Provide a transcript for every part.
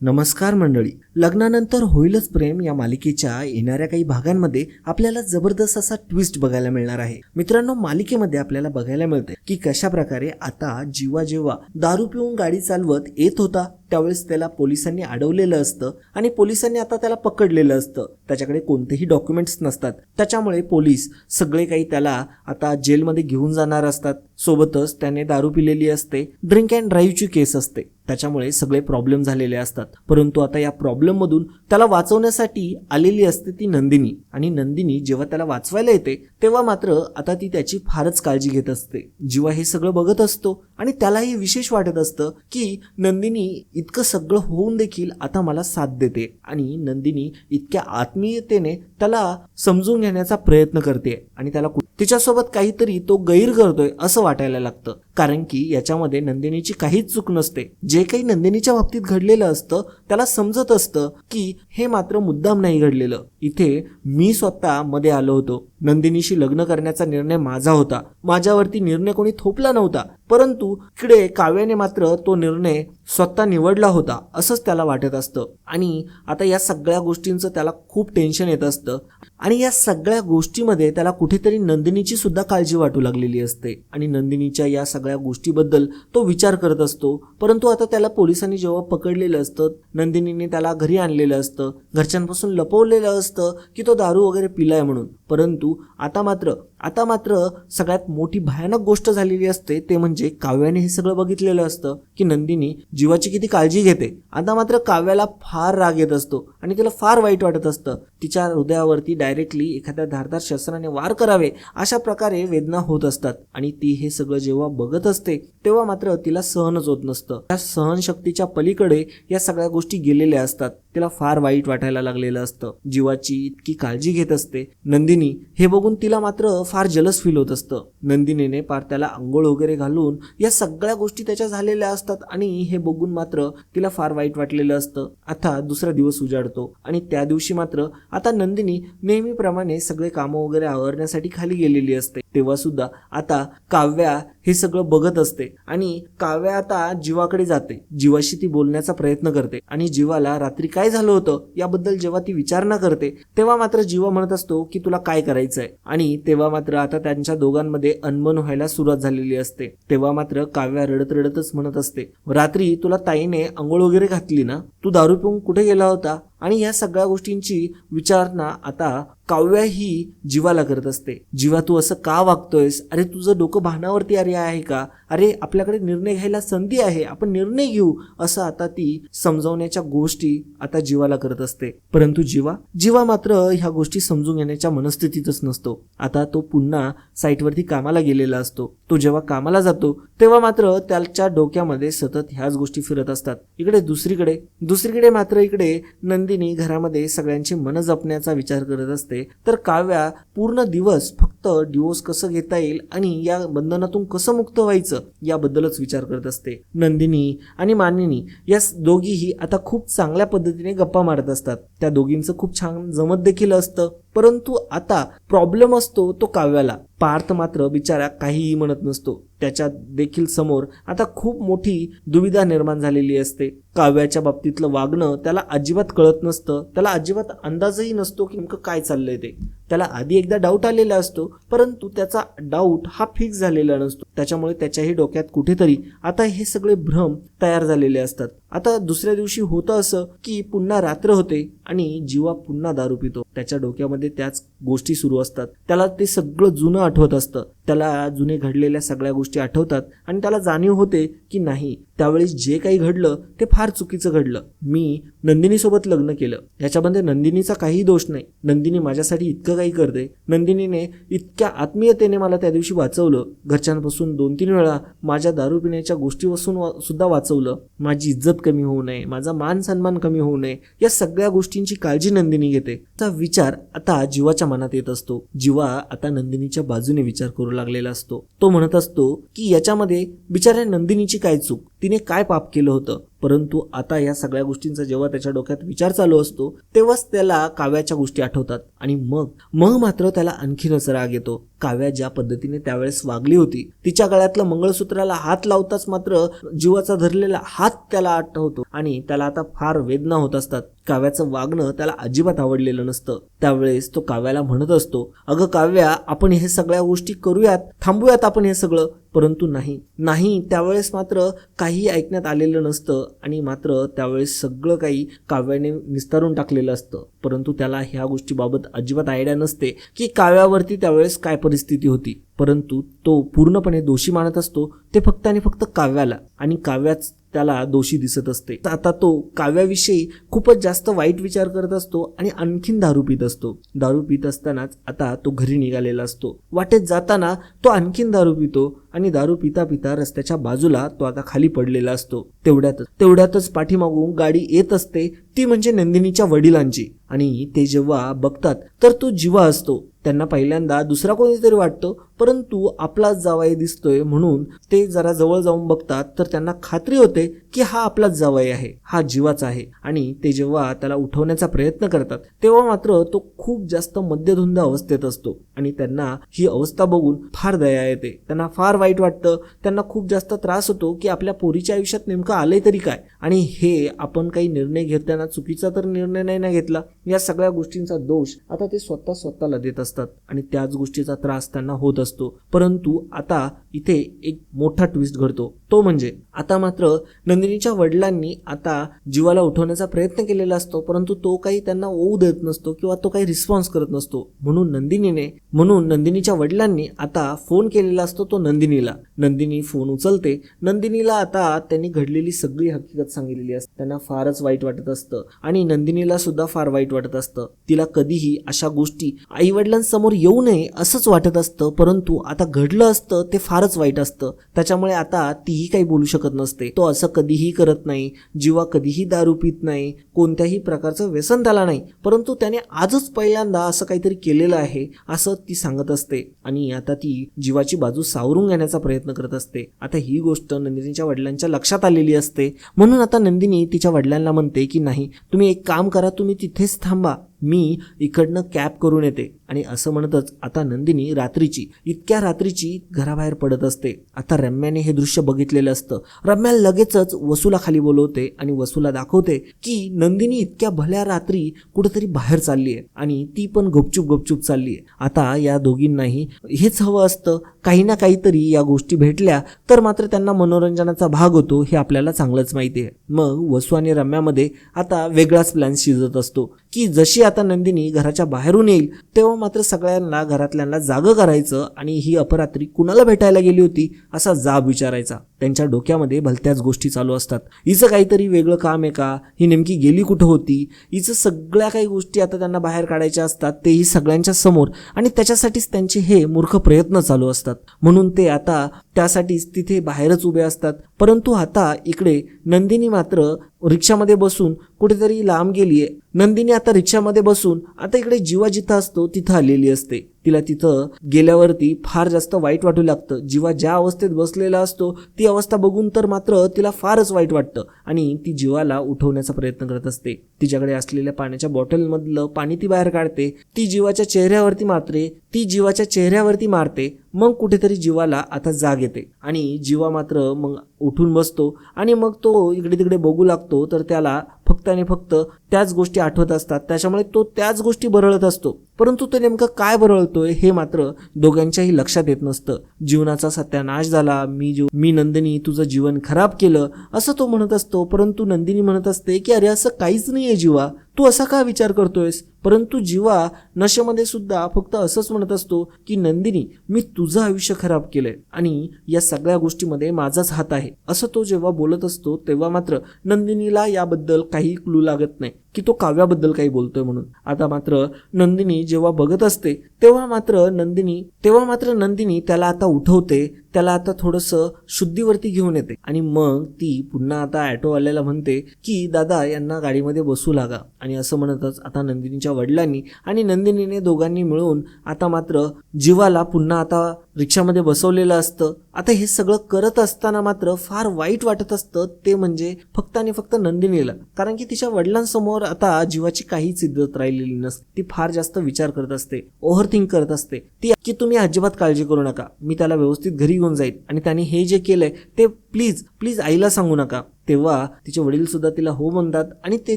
नमस्कार मंडळी. लग्नानंतर होईलच प्रेम या मालिकेच्या येणाऱ्या काही भागांमध्ये आपल्याला जबरदस्त असा ट्विस्ट बघायला मिळणार आहे. मित्रांनो मालिकेमध्ये आपल्याला बघायला मिळते की कशा प्रकारे आता जीवा जेव्हा दारू पिऊन गाडी चालवत येत होता त्यावेळेस त्याला पोलिसांनी अडवलेलं असतं आणि पोलिसांनी आता त्याला पकडलेलं असतं. त्याच्याकडे कोणतेही डॉक्युमेंट्स नसतात. त्याच्यामुळे पोलीस सगळे काही त्याला आता जेलमध्ये घेऊन जाणार असतात. सोबतच त्याने दारू पिलेली असते. ड्रिंक अँड ड्राईव्हची केस असते. त्याच्यामुळे सगळे प्रॉब्लेम झालेले असतात. परंतु आता या प्रॉब्लेममधून त्याला वाचवण्यासाठी आलेली असते ती नंदिनी. आणि नंदिनी जेव्हा त्याला वाचवायला येते तेव्हा मात्र आता ती त्याची फारच काळजी घेत असते. जिवा हे सगळं बघत असतो आणि त्यालाही विशेष वाटत असतं की नंदिनी इतकं सगळं होऊन देखील आता मला साथ देते आणि नंदिनी इतक्या आत्मीयतेने त्याला समजून घेण्याचा प्रयत्न करते आणि त्याला तिच्यासोबत काहीतरी तो गैर करतोय असं वाटायला लागतं. कारण की याच्यामध्ये नंदिनीची काहीच चूक नसते. जे काही नंदिनीच्या बाबतीत घडलेलं असतं त्याला समजत असतं की हे मात्र मुद्दाम नाही घडलेलं. इथे मी स्वतः मध्ये आलो होतो. नंदिनीशी लग्न करण्याचा निर्णय माझा होता. माझ्यावरती निर्णय कोणी थोपला नव्हता. परंतु इकडे काव्याने मात्र तो निर्णय स्वतः निवडला होता असंच त्याला वाटत असतं. आणि आता या सगळ्या गोष्टींचं त्याला खूप टेन्शन येत असतं. आणि या सगळ्या गोष्टीमध्ये त्याला कुठेतरी नंदिनीची सुद्धा काळजी वाटू लागलेली असते. आणि नंदिनीच्या या सगळ्या गोष्टीबद्दल तो विचार करत असतो. परंतु आता त्याला पोलिसांनी जेव्हा पकडलेलं असतं नंदिनीने त्याला घरी आणलेलं असतं घरच्यांपासून लपवलेलं असतं की तो दारू वगैरे पिलाय म्हणून. परंतु आता मात्र आता मात्र सगळ्यात मोठी भयानक गोष्ट झालेली असते ते म्हणजे काव्याने हे सगळं बघितलेलं असतं की नंदिनी जीवाची किती काळजी घेते. आता मात्र काव्याला फार राग येत असतो आणि तिला फार वाईट वाटत असतं. तिच्या हृदयावरती डायरेक्टली एखाद्या धारदार शस्त्राने वार करावे अशा प्रकारे वेदना होत असतात. आणि ती हे सगळं जेव्हा बघत असते तेव्हा मात्र तिला सहनच होत नसतं. त्या सहनशक्तीच्या पलीकडे या सगळ्या गोष्टी गेलेल्या असतात. तिला फार वाईट वाटायला लागलेलं असतं. जीवाची इतकी काळजी घेत असते. नंदिनी हे बघून तिला मात्र फार जलस फील होत असतं. नंदिनीने पार त्याला आंघोळ वगैरे घालून या सगळ्या गोष्टी त्याच्या झालेल्या असतात आणि हे बघून मात्र तिला फार वाईट वाटलेलं असतं. आता दुसरा दिवस उजाडतो आणि त्या दिवशी मात्र आता नंदिनी नेहमीप्रमाणे सगळे कामं वगैरे आवरण्यासाठी खाली गेलेली असते. तेव्हा सुद्धा आता काव्या हे सगळं बघत असते आणि काव्या आता जीवाकडे जाते. जीवाशी ती बोलण्याचा प्रयत्न करते आणि जीवाला रात्री काय झालं होतं याबद्दल जेव्हा ती विचारणा करते तेव्हा मात्र जीवा म्हणत असतो की तुला काय करायचंय? आणि तेव्हा मात्र आता त्यांच्या दोघांमध्ये अनमन व्हायला सुरुवात झालेली असते. तेव्हा मात्र काव्या रडत रडतच म्हणत असते रात्री तुला ताईने आंघोळ वगैरे घातली ना? तू दारू पिऊन कुठे गेला होता? आणि या सगळ्या गोष्टींची विचारणा आता काव्या ही जीवाला करत असते. जीवा तू असं का वागतोयस? अरे तुझं डोकं भानावरती अरे आहे का? अरे आपल्याकडे निर्णय घ्यायला संधी आहे. आपण निर्णय घेऊ असं आता ती समजावण्याच्या गोष्टी आता जीवाला करत असते. परंतु जीवा जीवा मात्र ह्या गोष्टी समजून घेण्याच्या मनस्थितीतच नसतो. आता तो पुन्हा साईटवरती कामाला गेलेला असतो. तो जेव्हा कामाला जातो तेव्हा मात्र त्याच्या डोक्यामध्ये सतत ह्याच गोष्टी फिरत असतात. इकडे दुसरीकडे. दुसरीकडे मात्र इकडे नंदिनी घरामध्ये सगळ्यांची मन जपण्याचा विचार करत असते. तर काव्या पूर्ण दिवस फक्त डिवोर्स कसं घेता येईल आणि या बंधनातून कसं मुक्त व्हायचं याबद्दलच विचार करत असते. नंदिनी आणि मानिनी या दोघीही आता खूप चांगल्या पद्धतीने गप्पा मारत असतात. त्या दोघींचं खूप छान जमत देखील असतं. परंतु आता प्रॉब्लेम असतो तो काव्याला. पार्थ मात्र बिचारा काहीही म्हणत नसतो. त्याच्या देखील समोर आता खूप मोठी दुविधा निर्माण झालेली असते. काव्याच्या बाबतीतलं वागणं त्याला अजिबात कळत नसतं. त्याला अजिबात अंदाजही नसतो की नेमकं काय चाललंय ते. त्याला आधी एकदा डाऊट आलेला असतो परंतु त्याचा डाऊट हा फिक्स झालेला नसतो. त्याच्यामुळे त्याच्याही डोक्यात कुठेतरी आता हे सगळे भ्रम तयार झालेले असतात. आता दुसऱ्या दिवशी होतं असं की पुन्हा रात्र होते आणि जीवा पुन्हा दारू पितो. त्याच्या डोक्यामध्ये त्याच गोष्टी सुरू असतात. त्याला ते सगळं जुनं आठवत असतं. त्याला जुने घडलेल्या सगळ्या गोष्टी आठवतात आणि त्याला जाणीव होते की नाही त्यावेळी जे काही घडलं ते फार चुकीचं घडलं. मी नंदिनीसोबत लग्न केलं. याच्यामध्ये नंदिनीचा काही दोष नाही. नंदिनी माझ्यासाठी इतकं काही करते. नंदिनीने इतक्या आत्मीयतेने मला त्या दिवशी वाचवलं. घरच्यांपासून दोन तीन वेळा माझ्या दारू पिण्याच्या गोष्टीपासून वा- सुद्धा वाचवलं. माझी इज्जत कमी होऊ नये माझा मान सन्मान कमी होऊ नये या सगळ्या गोष्टींची काळजी नंदिनी घेते. तर विचार आता जीवाच्या मनात येत असतो. जीवा आता नंदिनीच्या बाजूने विचार करू लागलेला असतो. तो म्हणत असतो की याच्यामध्ये बिचाऱ्या नंदिनीची काय चूक? तिने काय पाप केलं होतं? परंतु आता या सगळ्या गोष्टींचा जेव्हा त्याच्या डोक्यात विचार चालू असतो तेव्हाच त्याला काव्याच्या गोष्टी आठवतात. आणि मग मग मात्र त्याला आणखीनच राग येतो. काव्या ज्या पद्धतीने त्यावेळेस वागली होती तिच्या गळ्यातलं मंगळसूत्राला हात लावताच मात्र जीवाचा धरलेला हात त्याला आठवतो आणि त्याला आता फार वेदना होत असतात. काव्याचं वागणं त्याला अजिबात आवडलेलं नसतं. त्यावेळेस तो काव्याला म्हणत असतो अगं काव्या आपण हे सगळ्या गोष्टी करूयात थांबूयात आपण हे सगळं. परंतु नाही. नाही त्यावेळेस मात्र काही ऐकण्यात आलेलं नसतं आणि मात्र त्यावेळेस सगळं काही काव्याने निस्तारून टाकलेलं असतं. परंतु त्याला ह्या गोष्टीबाबत अजिबात आयडिया नसते की काव्यावरती त्यावेळेस काय परिस्थिती होती. परंतु तो पूर्णपणे दोषी मानत असतो ते फक्त आणि फक्त काव्याला आणि काव्याच त्याला दोषी दिसत असते. आता तो काव्याविषयी खूपच जास्त वाईट विचार करत असतो आणि आणखीन दारू पित असतो. दारू पित असतानाच आता तो घरी निघालेला असतो. वाटेत जाताना तो आणखीन दारू पितो आणि दारू पिता पिता रस्त्याच्या बाजूला तो आता खाली पडलेला असतो. तेवढ्यातच तेवढ्यातच पाठीमागून गाडी येत असते ती म्हणजे नंदिनीच्या वडिलांची. आणि ते जेव्हा बघतात तर तो जिवा असतो. त्यांना पहिल्यांदा दुसरा कोणीतरी वाटतो परंतु आपलाच जावाई दिसतोय म्हणून ते जरा जवळ जाऊन बघतात तर त्यांना खात्री होते की हा आपलाच जावाई आहे हा जीवाचा आहे. आणि ते जेव्हा त्याला उठवण्याचा प्रयत्न करतात तेव्हा मात्र तो खूप जास्त मद्यधुंद अवस्थेत असतो. आणि त्यांना ही अवस्था बघून फार दया येते. त्यांना फार वाईट वाटतं. त्यांना खूप जास्त त्रास होतो की आपल्या पोरीच्या आयुष्यात नेमकं आलंय तरी काय? आणि हे आपण काही निर्णय घेताना चुकीचा तर निर्णय नाही ना घेतला? या सगळ्या गोष्टींचा दोष आता ते स्वतः स्वतःला देत असतात आणि त्याच गोष्टीचा त्रास त्यांना होत असतो. परंतु आता इथे एक मोठा ट्विस्ट घडतो. तो म्हणजे आता मात्र नंदिनीच्या वडिलांनी आता जीवाला उठवण्याचा प्रयत्न केलेला असतो परंतु तो काही त्यांना ओऊ देत नसतो किंवा तो काही रिस्पॉन्स करत नसतो. म्हणून नंदिनीने म्हणून नंदिनीच्या वडिलांनी आता फोन केलेला असतो तो नंदिनीला. नंदिनी फोन उचलते. नंदिनीला आता त्यांनी घडलेली सगळी हकीकत सांगितलेली असते. त्यांना फारच वाईट वाटत असतं आणि नंदिनीला सुद्धा फार वाईट वाटत असतं. तिला कधीही अशा गोष्टी आई वडिलांसमोर येऊ नये असंच वाटत असतं परंतु आता घडलं असतं ते फार फारच वाईट असतं. त्याच्यामुळे आता तीही काही बोलू शकत नसते. तो असं कधीही करत नाही जीवा कधीही दारू पित नाही कोणत्याही प्रकारचं व्यसन त्याला नाही. परंतु त्याने आजच पहिल्यांदा असं काहीतरी केलेलं आहे असं ती सांगत असते. आणि आता ती जीवाची बाजू सावरून घेण्याचा प्रयत्न करत असते. आता ही गोष्ट नंदिनीच्या वडिलांच्या लक्षात आलेली असते. म्हणून आता नंदिनी तिच्या वडिलांना म्हणते की नाही तुम्ही एक काम करा तुम्ही तिथेच थांबा. मी इकडनं कॅब करून येते. आणि असं म्हणतच आता नंदिनी रात्रीची इतक्या रात्रीची घराबाहेर पडत असते. आता रम्याने हे दृश्य बघितलेलं असतं. रम्या लगेचच वसूला खाली बोलवते आणि वसूला दाखवते की नंदिनी इतक्या भल्या रात्री कुठेतरी बाहेर चालली आहे आणि ती पण गुपचूप गुपचूप चालली आहे आता या दोघींनाही हेच हवं असतं. काही ना काहीतरी या गोष्टी भेटल्या तर मात्र त्यांना मनोरंजनाचा भाग होतो हे आपल्याला चांगलंच माहिती आहे मग वसू आणि रम्यामध्ये आता वेगळाच प्लॅन शिजत असतो की जशी आता नंदिनी घराच्या बाहेरून येईल तेव्हा मात्र सगळ्यांना घरातल्यांना जागं करायचं आणि ही अपरात्री कुणाला भेटायला गेली होती असा जाब विचारायचा. त्यांच्या डोक्यामध्ये भलत्याच गोष्टी चालू असतात. हिचं काहीतरी वेगळं काम आहे का? ही नेमकी गेली कुठं होती? हिचं सगळ्या काही गोष्टी आता त्यांना बाहेर काढायच्या असतात तेही सगळ्यांच्या समोर आणि त्याच्यासाठीच त्यांचे हे मूर्ख प्रयत्न चालू असतात. म्हणून ते आता त्यासाठीच तिथे बाहेरच उभे असतात. परंतु आता इकडे नंदिनी मात्र रिक्षामध्ये बसून कुठेतरी लांब गेली आहे नंदिनी आता रिक्षामध्ये बसून आता इकडे जीवा जिथं असतो तिथं आलेली असते. तिला तिथं गेल्यावरती फार जास्त वाईट वाटू लागतं. जीवा ज्या अवस्थेत बसलेला असतो ती अवस्था बघून तर मात्र तिला फारच वाईट वाटतं आणि ती जीवाला उठवण्याचा प्रयत्न करत असते. तिच्याकडे असलेल्या पाण्याच्या बॉटलमधलं पाणी ती बाहेर काढते. ती जीवाच्या चेहऱ्यावरती मारते. ती जीवाच्या चेहऱ्यावरती मारते. मग कुठेतरी जीवाला आता जाग येते. आणि जीवा मात्र मग उठून बसतो आणि मग तो इकडे तिकडे बघू लागतो तर त्याला फक्त आणि फक्त त्याच गोष्टी आठवत असतात. त्याच्यामुळे तो त्याच गोष्टी बरळत असतो. परंतु तो नेमकं काय बरळतोय हे मात्र दोघांच्याही लक्षात येत नसतं. जीवनाचा सत्यानाश झाला. मी जीव मी नंदिनी तुझं जीवन खराब केलं असं तो म्हणत असतो. परंतु नंदिनी म्हणत असते की अरे असं काहीच नाही आहे जीवा. तू असा का विचार करतोयस? परंतु जीवा नशेमध्ये सुद्धा फक्त असंच म्हणत असतो की नंदिनी मी तुझं आयुष्य खराब केलंय आणि या सगळ्या गोष्टीमध्ये माझाच हात आहे. असं तो जेव्हा बोलत असतो तेव्हा मात्र नंदिनीला याबद्दल काही क्लू लागत नाही. की तो काव्याबद्दल काही बोलतोय म्हणून. आता मात्र नंदिनी जेव्हा बघत असते तेव्हा मात्र नंदिनी तेव्हा मात्र नंदिनी त्याला आता उठवते त्याला आता थोडंसं शुद्धीवरती घेऊन येते. आणि मग ती पुन्हा आता ॲटोवाल्याला म्हणते की दादा यांना गाडीमध्ये बसू लागा. आणि असं म्हणतच आता नंदिनीच्या वडिलांनी आणि नंदिनीने दोघांनी मिळून आता मात्र जीवाला पुन्हा आता रिक्षामध्ये बसवलेलं असतं. आता हे सगळं करत असताना मात्र फार वाईट वाटत असतं ते म्हणजे फक्त आणि फक्त नंदिनीला. कारण की तिच्या वडिलांसमोर आता जीवाची काहीच इज्जत राहिलेली नसते. ती फार जास्त विचार करत असते ओव्हर थिंक करत असते. ती की तुम्ही अजिबात काळजी करू नका. मी त्याला व्यवस्थित घरी घेऊन जाईल आणि त्याने हे जे केलंय ते प्लीज प्लीज आईला सांगू नका. तेव्हा तिचे वडील सुद्धा तिला हो म्हणतात आणि ते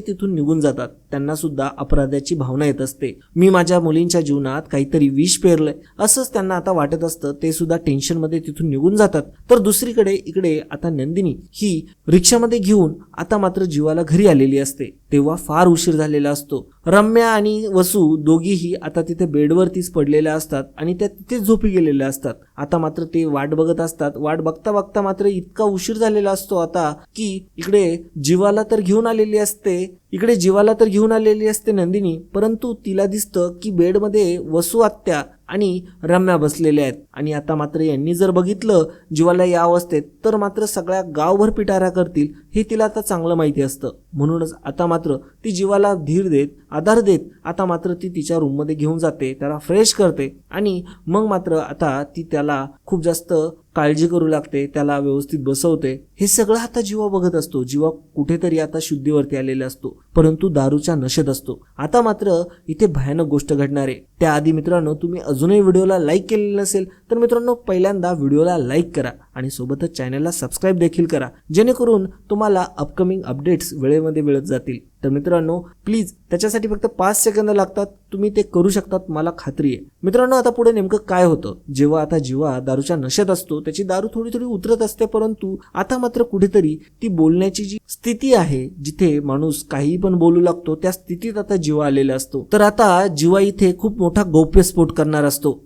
तिथून निघून जातात. त्यांना सुद्धा अपराधाची भावना येत असते. मी माझ्या मुलींच्या जीवनात काहीतरी विष पेरलंय. असंच त्यांना आता वाटत असतं ते सुद्धा टेन्शनमध्ये तिथून निघून जातात. तर दुसरीकडे इकडे आता नंदिनी ही रिक्षामध्ये घेऊन आता मात्र जीवाला घरी आलेली असते. तेव्हा फार उशीर झालेला असतो. रम्या आणि वसू दोघीही आता तिथे बेडवरतीच पडलेल्या असतात आणि त्या तिथेच झोपी गेलेल्या असतात. आता मात्र ते वाट बघत असतात. वाट बघता बघता मात्र इतका उशीर झालेला असतो आता की इकडे जीवाला तर घेऊन आलेली असते इकडे जीवाला तर घेऊन आलेली असते नंदिनी परंतु तिला दिसतं की बेडमध्ये वसू आत्या आणि रम्या बसलेल्या आहेत. आणि आता मात्र यांनी जर बघितलं जीवाला या अवस्थेत तर मात्र सगळ्या गावभर पिटारा करतील हे तिला आता चांगलं माहिती असतं. म्हणूनच आता मात्र ती जीवाला धीर देत आधार देत आता मात्र ती तिच्या रूममध्ये घेऊन जाते त्याला फ्रेश करते. आणि मग मात्र आता ती त्याला खूप जास्त काळजी करू लागते त्याला व्यवस्थित बसवते. हे सगळं आता जीवा बघत असतो. जीवा कुठेतरी आता शुद्धीवरती आलेला असतो. परंतु दारूच्या नशेत असतो. आता मात्र इथे भयानक गोष्ट घडणार आहे. त्याआधी मित्रांनो तुम्ही अजूनही व्हिडिओला लाईक केलेलं नसेल तर मित्रांनो पहिल्यांदा व्हिडिओला लाईक करा. आणि सोबतच चॅनलला सबस्क्राईब देखील करा जेणेकरून तुम्हाला अपकमिंग अपडेट्स वेळेमध्ये मिळत जातील. तर मित्रांनो प्लीज त्याच्यासाठी फक्त पाच सेकंद लागतात. तुम्ही ते करू शकतात मला खात्री आहे. मित्रांनो आता पुढे नेमकं काय होतं? जेव्हा आता जीवा दारूच्या नशेत असतो त्याची दारू थोडी थोडी उतरत असते परंतु आता मात्र कुठेतरी ती बोलण्याची जी स्थिती आहे जिथे माणूस काही पण बोलू लागतो त्या स्थितीत आता जीवा आलेला असतो. तर आता जीवा इथे खूप मोठा गौप्यस्फोट करणार असतो.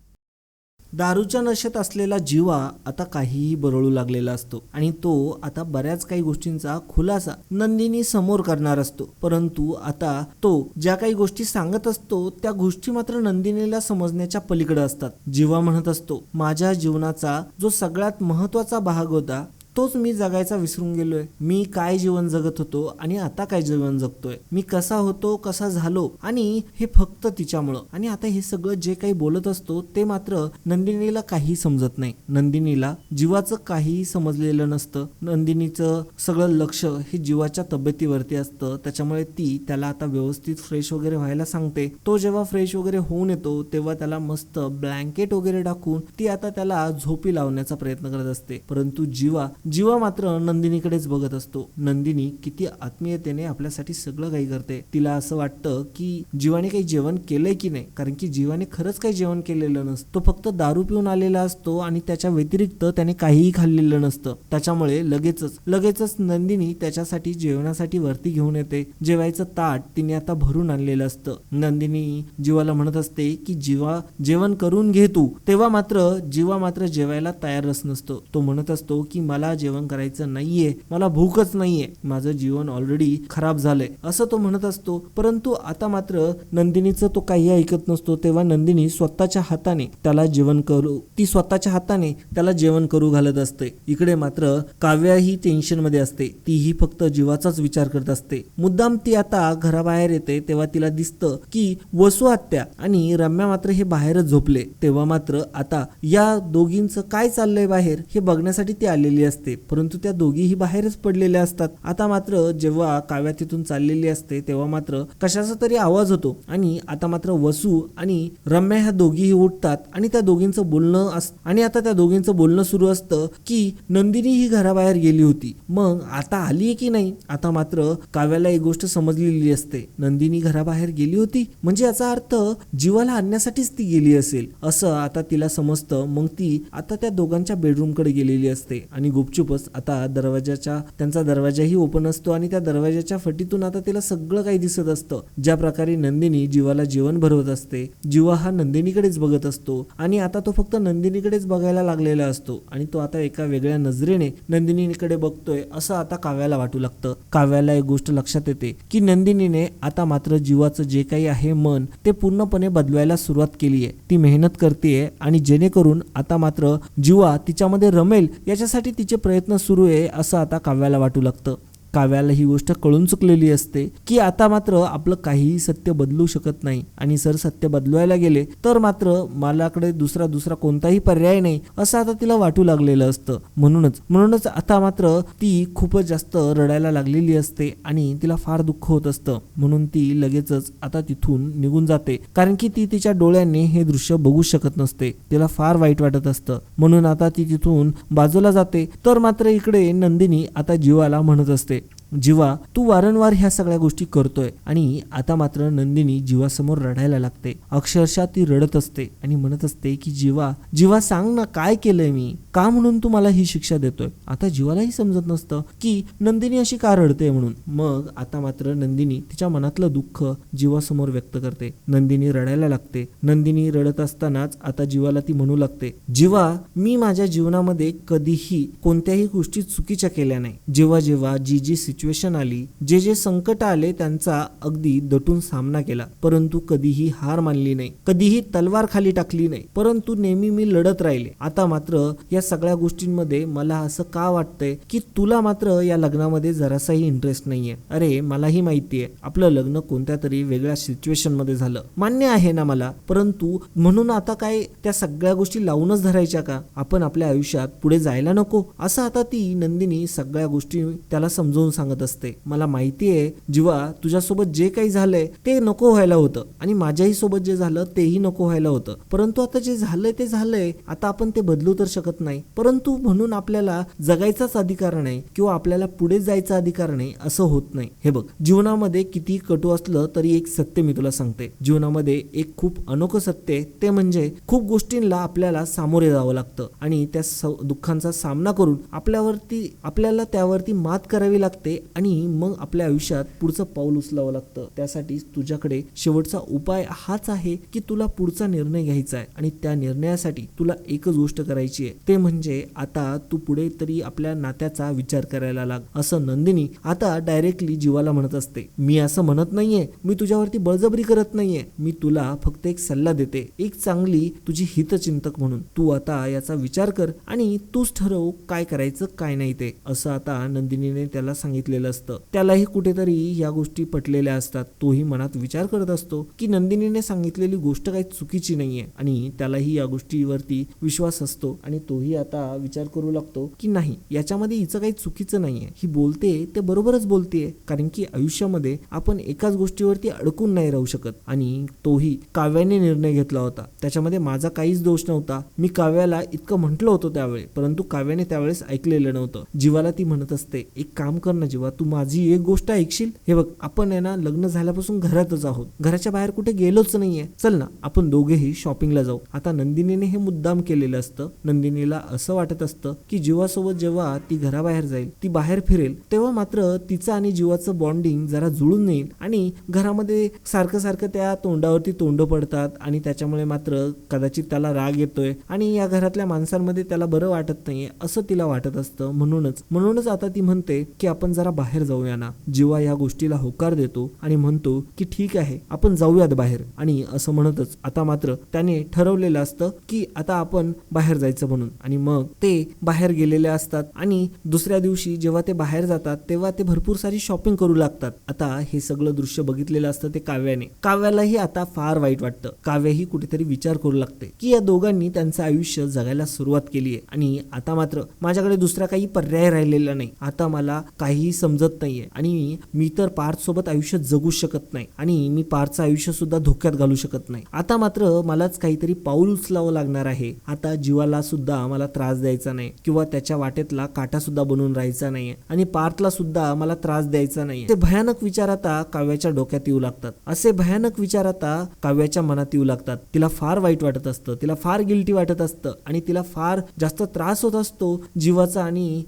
दारूच्या नशेत असलेला जीवा आता काहीही बरळू लागलेला असतो. आणि तो आता बऱ्याच काही गोष्टींचा खुलासा नंदिनी समोर करणार असतो. परंतु आता तो ज्या काही गोष्टी सांगत असतो त्या गोष्टी मात्र नंदिनीला समजण्याच्या पलीकडे असतात. जीवा म्हणत असतो माझ्या जीवनाचा जो सगळ्यात महत्त्वाचा भाग होता तोच मी जगायचा विसरून गेलोय. मी काय जीवन जगत होतो आणि आता काय जीवन जगतोय? मी कसा होतो कसा झालो आणि हे फक्त तिच्यामुळं. आणि आता हे सगळं जे काही बोलत असतो ते मात्र नंदिनीला काही समजत नाही. नंदिनीला जीवाचं काहीही समजलेलं नसतं. नंदिनीचं सगळं लक्ष हे जीवाच्या तब्येतीवरती असतं. त्याच्यामुळे ती त्याला आता व्यवस्थित फ्रेश वगैरे व्हायला सांगते. तो जेव्हा फ्रेश वगैरे होऊन येतो तेव्हा त्याला मस्त ब्लँकेट वगैरे टाकून ती आता त्याला झोपी लावण्याचा प्रयत्न करत असते. परंतु जीवा जीवा मात्र नंदिनीकडेच बघत असतो. नंदिनी किती आत्मीयतेने आपल्यासाठी सगळं काही करते. तिला असं वाटतं की जीवाने काही जेवण केलंय की नाही? कारण की जीवाने खरंच काही जेवण केलेलं नसतं. तो फक्त दारू पिऊन आलेला असतो आणि त्याच्या व्यतिरिक्त त्याने काहीही खाल्लेलं नसतं. त्याच्यामुळे लगेचच लगेचच नंदिनी त्याच्यासाठी जेवणासाठी वरती घेऊन येते. जेवायचं ताट तिने आता भरून आणलेलं असतं. नंदिनी जीवाला म्हणत असते की जीवा जेवण करून घे तू. तेव्हा मात्र जीवा मात्र जेवायला तयारच नसतो. तो म्हणत असतो की मला जेवण करायचं नाहीये. मला भूकच नाहीये. माझं जीवन ऑलरेडी खराब झालंय. असं तो म्हणत असतो. परंतु आता मात्र नंदिनीचं तो काही ऐकत नसतो. तेव्हा नंदिनी स्वतःच्या हाताने त्याला जेवण करू ती स्वतःच्या हाताने त्याला जेवण करू घालत असते. इकडे मात्र काव्या ही टेन्शनमध्ये असते. तीही फक्त जीवाचाच विचार करत असते. मुद्दाम ती आता घराबाहेर येते तेव्हा तिला दिसतं की वसू आत्या आणि रम्या मात्र हे बाहेरच झोपले. तेव्हा मात्र आता या दोघींचं काय चाललंय बाहेर हे बघण्यासाठी ती आलेली असते. परंतु त्या दोघीही बाहेरच पडलेल्या असतात. आता मात्र जेव्हा काव्या तिथून चाललेली असते तेव्हा मात्र कशाचा तरी आवाज होतो. आणि आता मात्र वसू आणि रम्या ह्या दोघीही उठतात आणि त्या दोघींचं बोलणं आणि आता त्या दोघींचं बोलणं सुरू असतं की नंदिनी ही घराबाहेर गेली होती. मग आता आली की नाही? आता मात्र काव्याला एक गोष्ट समजलेली असते. नंदिनी घराबाहेर गेली होती? म्हणजे याचा अर्थ जीवाला आणण्यासाठीच ती गेली असेल. असं आता तिला समजतं. मग ती आता त्या दोघांच्या बेडरूमकडे गेलेली असते. आणि गुप्त गुपचूपच आता दरवाजाच्या त्यांचा दरवाजाही ओपन असतो आणि त्या दरवाजाच्या फटीतून आता तिला सगळं काही दिसत असतं. ज्या प्रकारे नंदिनी जीवाला जीवन भरवत असते जीवा हा नंदिनीकडेच बघत असतो आणि आता तो फक्त नंदिनीकडेच बघायला लागलेला असतो आणि तो आता एका वेगळ्या नजरेने नंदिनीकडे बघतोय असं आता काव्याला वाटू लागतं. काव्याला एक गोष्ट लक्षात येते की नंदिनीने आता मात्र जीवाचं जे काही आहे मन ते पूर्णपणे बदलायला सुरुवात केली आहे. ती मेहनत करते आणि जेणेकरून आता मात्र जीवा तिच्यामध्ये रमेल याच्यासाठी तिचे प्रयत्न सुरू आहे असं आता काव्याला वाटू लागतं. काव्याला ही गोष्ट कळून चुकलेली असते की आता मात्र आपलं काहीही सत्य बदलू शकत नाही आणि सर सत्य बदलवायला गेले तर मात्र मालाकडे दुसरा दुसरा कोणताही पर्याय नाही असं आता तिला वाटू लागलेलं असतं. म्हणूनच म्हणूनच आता मात्र ती खूपच जास्त रडायला लागलेली असते आणि तिला फार दुःख होत असतं. म्हणून ती लगेचच आता तिथून निघून जाते. कारण की ती तिच्या डोळ्यांनी हे दृश्य बघू शकत नसते. तिला फार वाईट वाटत असतं. म्हणून आता ती तिथून बाजूला जाते. तर मात्र इकडे नंदिनी आता जीवाला म्हणत असते. जीवा तू वारंवार ह्या सगळ्या गोष्टी करतोय आणि आता मात्र नंदिनी जीवासमोर रडायला लागते. अक्षरशः ती रडत असते आणि म्हणत असते की जीवा जीवा सांग ना काय केलंय मी? का म्हणून तू मला ही शिक्षा देतोय? आता जीवालाही समजत नसतं की नंदिनी अशी का रडते म्हणून? मग आता मात्र नंदिनी तिच्या मनातलं दुःख जीवासमोर व्यक्त करते. नंदिनी रडायला लागते. नंदिनी रडत असतानाच आता जीवाला ती म्हणू लागते जीवा मी माझ्या जीवनामध्ये कधीही कोणत्याही गोष्टी चुकीच्या केल्या नाही. जेव्हा जेव्हा जी जी सिच्युएशन आली जे जे संकट आले त्यांचा अगदी दटून सामना केला. परंतु कधीही हार मानली नाही. कधीही तलवार खाली टाकली नाही. परंतु नेहमी मी लढत राहिले. आता मात्र या सगळ्या गोष्टींमध्ये मला असं का वाटतंय की तुला मात्र या लग्नामध्ये जरासाही इंटरेस्ट नाहीये? अरे मलाही माहितीये आपलं लग्न कोणत्या तरी वेगळ्या सिच्युएशनमध्ये झालं. मान्य आहे ना मला. परंतु म्हणून आता काय त्या सगळ्या गोष्टी लावूनच धरायच्या का? आपण आपल्या आयुष्यात पुढे जायला नको. असं आता ती नंदिनी सगळ्या गोष्टी त्याला समजावून सांगत असते. मला माहिती आहे जीवा तुझ्यासोबत जे काही झालंय ते नको व्हायला होतं आणि माझ्याही सोबत जे झालं तेही नको व्हायला होतं. परंतु आता जे झालंय ते झालंय. आता आपण ते बदलू तर शकत नाही. परंतु म्हणून आपल्याला जगायचाच अधिकार नाही किंवा आपल्याला पुढे जायचा अधिकार नाही असं होत नाही. हे बघ जीवनामध्ये किती कटू असलं तरी एक सत्य मी तुला सांगते. जीवनामध्ये एक खूप अनोखं सत्य आहे. ते म्हणजे खूप गोष्टींना आपल्याला सामोरे जावं लागतं आणि त्या स- दुःखांचा सामना करून आपल्यावरती आपल्याला त्यावरती मात करावी लागते आणि मग आपल्या आयुष्यात पुढचं पाऊल उचलावं लागतं. त्यासाठी तुझ्याकडे शेवटचा उपाय हाच आहे की तुला पुढचा निर्णय घ्यायचा आहे आणि त्या निर्णयासाठी तुला एकच गोष्ट करायची आहे. ते म्हणजे आता तू पुढे तरी आपल्या नात्याचा विचार करायला लाग. असं नंदिनी आता डायरेक्टली जीवाला म्हणत असते. मी असं म्हणत नाहीये. मी तुझ्यावरती बळजबरी करत नाहीये. मी तुला फक्त एक सल्ला देते. एक चांगली तुझी हितचिंतक म्हणून. तू आता याचा विचार कर आणि तूच ठरव काय करायचं काय नाही ते. असं आता नंदिनीने त्याला सांगितलेलं असतं. त्यालाही कुठेतरी या गोष्टी पटलेल्या असतात. तोही मनात विचार करत असतो की नंदिनीने सांगितलेली गोष्ट काही चुकीची नाहीये आणि त्यालाही या गोष्टीवरती विश्वास असतो आणि तोही आता विचार करू लागतो की नाही याच्यामध्ये हिचं काही चुकीचं नाहीये. ही बोलते ते बरोबरच बोलतेय कारण की आयुष्यामध्ये आपण एकाच गोष्टीवरती अडकून नाही राहू शकत आणि तोही काव्याने निर्णय घेतला होता. त्याच्यामध्ये माझा काहीच दोष नव्हता. मी काव्याला इतकं म्हटलं होतं त्यावेळी परंतु काव्याने त्यावेळेस ऐकलेलं नव्हतं. जीवाला ती म्हणत असते एक काम कर जेव्हा तू माझी एक गोष्ट ऐकशील हे बघ आपण आहे ना लग्न झाल्यापासून घरातच आहोत. घराच्या बाहेर कुठे गेलोच नाहीये. चल ना आपण दोघेही शॉपिंगला जाऊ. आता नंदिनीने हे मुद्दाम केलेलं असतं. नंदिनीला असं वाटत असतं की जीवासोबत जेव्हा ती घराबाहेर जाईल ती बाहेर फिरेल तेव्हा मात्र तिचं आणि जीवाचं बॉन्डिंग जरा जुळून येईल आणि घरामध्ये सारखं सारखं त्या तोंडावरती तोंड पडतात आणि त्याच्यामुळे मात्र कदाचित त्याला राग येतोय आणि या घरातल्या माणसांमध्ये त्याला बरं वाटत नाहीये असं तिला वाटत असतं. म्हणूनच म्हणूनच आता ती म्हणते की आपण जर बाहेर जाऊया ना. जीवा या गोष्टीला होकार देतो आणि म्हणतो की ठीक आहे आपण जाऊयात बाहेर. आणि असं म्हणतच आता मात्र त्याने ठरवलेलं असतं की आता आपण बाहेर जायचं म्हणून. आणि मग ते बाहेर गेलेले असतात आणि दुसऱ्या दिवशी जेव्हा ते बाहेर जातात तेव्हा ते भरपूर सारी शॉपिंग करू लागतात. आता हे सगळं दृश्य बघितलेलं असतं ते काव्याने. काव्यालाही आता फार वाईट वाटतं. काव्यही कुठेतरी विचार करू लागते की या दोघांनी त्यांचं आयुष्य जगायला सुरुवात केली आहे आणि आता मात्र माझ्याकडे दुसरा काही पर्याय राहिलेला नाही. आता मला काही समजत नाहीये. आणि मी तर पार्थ सोबत आयुष्य जगू शकत नाही. आणि मी पार्थचं आयुष्य सुद्धा धोक्यात घालू शकत नाही. आता मात्र मलाच काहीतरी पाऊल उचलावं लागणार आहे. आता जीवाला सुद्धा मला त्रास द्यायचा नाही. किंवा त्याच्या वाटेतला काटा सुद्धा बनून राहायचा नाहीये. आणि पार्थला सुद्धा मला त्रास द्यायचा नाही ते भयानक विचार आता काव्याच्या डोक्यात येऊ लागतात. असे भयानक विचार आता काव्याच्या मनात येऊ लागतात. तिला फार वाईट वाटत असतं. तिला फार गिल्टी वाटत असतं. आणि तिला फार जास्त त्रास होत असतो जीवाचा आणि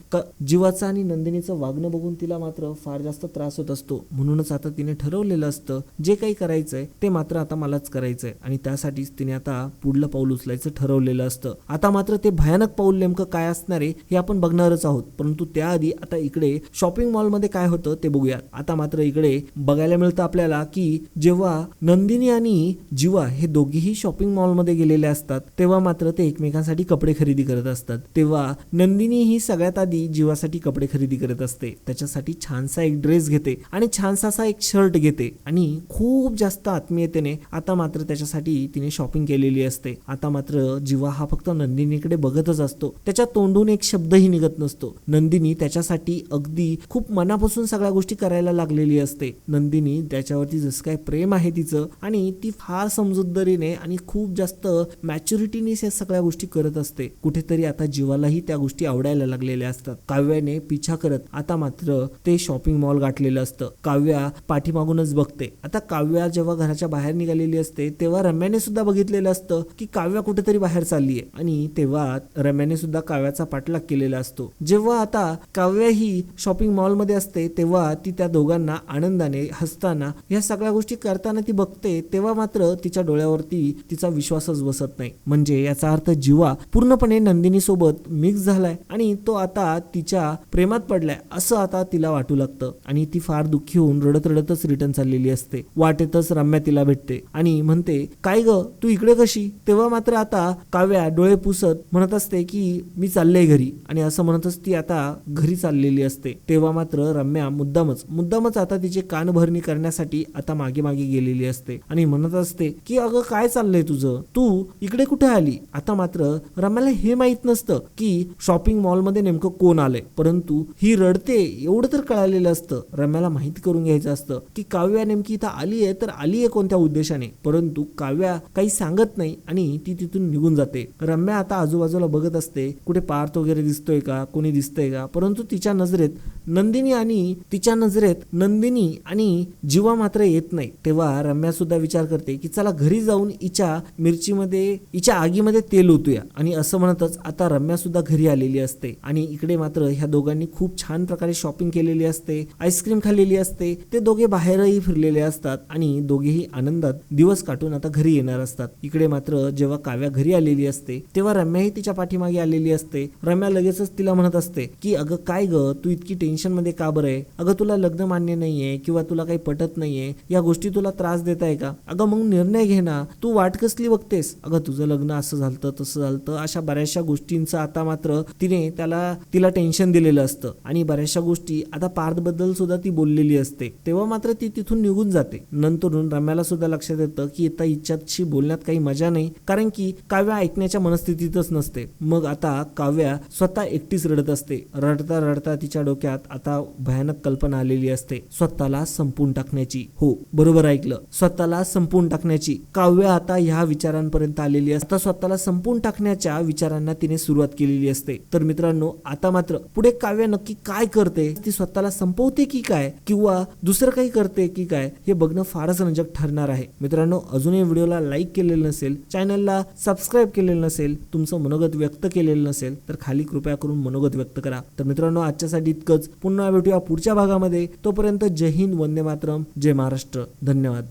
जीवाचा आणि नंदिनीचं वागणं बघून. तिला मात्र फार जास्त त्रास होत असतो. म्हणूनच आता तिने ठरवलेलं असतं जे काही करायचंय ते मात्र आता मलाच करायचंय. आणि त्यासाठीच तिने आता पुढलं पाऊल उचलायचं ठरवलेलं असतं. आता मात्र ते भयानक पाऊल नेमकं काय असणार आहे हे आपण बघणारच आहोत. परंतु त्याआधी आता इकडे शॉपिंग मॉलमध्ये काय होतं ते बघूयात. आता मात्र इकडे बघायला मिळतं आपल्याला की जेव्हा नंदिनी आणि जीवा हे दोघेही शॉपिंग मॉलमध्ये गेलेले असतात तेव्हा मात्र ते एकमेकांसाठी कपडे खरेदी करत असतात. तेव्हा नंदिनी ही सगळ्यात आधी जीवासाठी कपडे खरेदी करत असते. त्याच्या त्याच्यासाठी छानसा एक ड्रेस घेते आणि छानसा असा एक शर्ट घेते. आणि खूप जास्त आत्मीयतेने आता मात्र त्याच्यासाठी तिने शॉपिंग केलेली असते. आता मात्र जीवा हा फक्त नंदिनीकडे बघतच असतो. त्याच्या तोंडून एक शब्दही निघत नसतो. नंदिनी त्याच्यासाठी अगदी खूप मनापासून सगळ्या गोष्टी करायला लागलेली असते. नंदिनी त्याच्यावरती जसं काय प्रेम आहे तिचं आणि ती फार समजूतदारीने आणि खूप जास्त मॅच्युरिटीने या सगळ्या गोष्टी करत असते. कुठेतरी आता जीवालाही त्या गोष्टी आवडायला लागलेल्या असतात. काव्याने पिछा करत आता मात्र ते शॉपिंग मॉल गाठलेलं असतं. काव्या पाठीमागूनच बघते. आता काव्या जेव्हा घराच्या बाहेर निघालेली असते तेव्हा रम्याने सुद्धा बघितलेलं असतं की काव्या कुठेतरी बाहेर चालली आहे आणि तेव्हा रम्याने सुद्धा काव्याचा पाठलाग केलेला असतो. जेव्हा आता काव्या ही शॉपिंग मॉलमध्ये असते तेव्हा ती त्या दोघांना आनंदाने हसताना ह्या सगळ्या गोष्टी करताना ती बघते तेव्हा मात्र तिच्या डोळ्यावरती तिचा विश्वासच बसत नाही. म्हणजे याचा अर्थ जीवा पूर्णपणे नंदिनी सोबत मिक्स झालाय आणि तो आता तिच्या प्रेमात पडलाय असं आता तिला वाटू लागतं? आणि ती फार दुःखी होऊन रडत रडतच रिटर्न चाललेली असते. वाटेतच रम्या तिला भेटते. आणि म्हणते काय ग? तू इकडे कशी? तेव्हा मात्र आता काव्या डोळे पुसत म्हणत असते की मी चालले घरी. आणि असं म्हणतच ती आता घरी चाललेली असते. तेव्हा मात्र रम्या मुद्दामच मुद्दामच आता तिचे कान भरणी करण्यासाठी आता मागे मागे गेलेली असते. आणि म्हणत असते की अगं काय चाललंय तुझं? तू इकडे कुठे आली? आता मात्र रम्याला हे माहीत नसतं की शॉपिंग मॉलमध्ये नेमकं कोण आलंय. परंतु ही रडते एवढं तर कळालेलं असतं. रम्याला माहिती करून घ्यायचं असतं की काव्या नेमकी इथं आली आहे तर आली आहे कोणत्या उद्देशाने? परंतु काव्या काही सांगत नाही आणि ती तिथून निघून जाते. रम्या आता आजूबाजूला बघत असते कुठे पार्थ वगैरे दिसतोय का? कोणी दिसतंय का? परंतु तिच्या नजरेत नंदिनी आणि तिच्या नजरेत नंदिनी आणि जीवा मात्र येत नाही. तेव्हा रम्या सुद्धा विचार करते की चला घरी जाऊन इच्या मिरचीमध्ये हिच्या आगीमध्ये तेल ओतूया. आणि असं म्हणतच आता रम्या सुद्धा घरी आलेली असते. आणि इकडे मात्र ह्या दोघांनी खूप छान प्रकारे शॉप शॉपिंग केलेली असते आईस्क्रीम खाल्लेली असते ते दोघे बाहेरही फिरलेले असतात आणि दोघेही आनंदात दिवस काटून आता घरी येणार असतात. इकडे मात्र जेव्हा काव्या घरी आलेली असते तेव्हा रम्याही तिच्या पाठीमागे आलेली असते. रम्या लगेचच तिला म्हणत असते की अगं काय ग? तू इतकी टेन्शनमध्ये का बरं आहे? अगं तुला लग्न मान्य नाहीये किंवा तुला काही पटत नाहीये या गोष्टी तुला त्रास देत आहे का? अगं मग निर्णय घे ना. तू वाट कसली बघतेस? अगं तुझं लग्न असं झालं तसं झालं अशा बऱ्याचशा गोष्टींचं आता मात्र तिने त्याला तिला टेन्शन दिलेलं असतं आणि बऱ्याचशा गोष्टी आता पार्थबद्दल सुद्धा ती बोललेली असते. तेव्हा मात्र ती तिथून निघून जाते. नंतरून रम्याला सुद्धा लक्षात येतं की आता इच्छाशी बोलण्यात काही मजा नाही कारण की काव्या ऐकण्याच्या मनस्थितीतच नसते. मग आता काव्या स्वतः एकटीच रडत असते. रडता रडता तिच्या डोक्यात आता भयानक कल्पना आलेली असते. स्वतःला संपून टाकण्याची. हो बरोबर ऐकलं. स्वतःला संपून टाकण्याची. काव्य आता ह्या विचारांपर्यंत आलेली असता. स्वतःला संपून टाकण्याच्या विचारांना तिने सुरुवात केलेली असते. तर मित्रांनो आता मात्र पुढे काव्य नक्की काय करते? ती स्वतःला संपवते की काय किंवा दुसरं काही करते की काय हे बघणं फारच रंजक ठरणार आहे. मित्रांनो अजूनही व्हिडिओला लाईक केलेलं नसेल चॅनलला सबस्क्राईब केलेलं नसेल तुमचं मनोगत व्यक्त केलेलं नसेल तर खाली कृपया करून मनोगत व्यक्त करा. तर मित्रांनो आजच्यासाठी इतकंच. पुन्हा भेटूया पुढच्या भागामध्ये. तोपर्यंत जय हिंद वंदे मातरम जय महाराष्ट्र. धन्यवाद.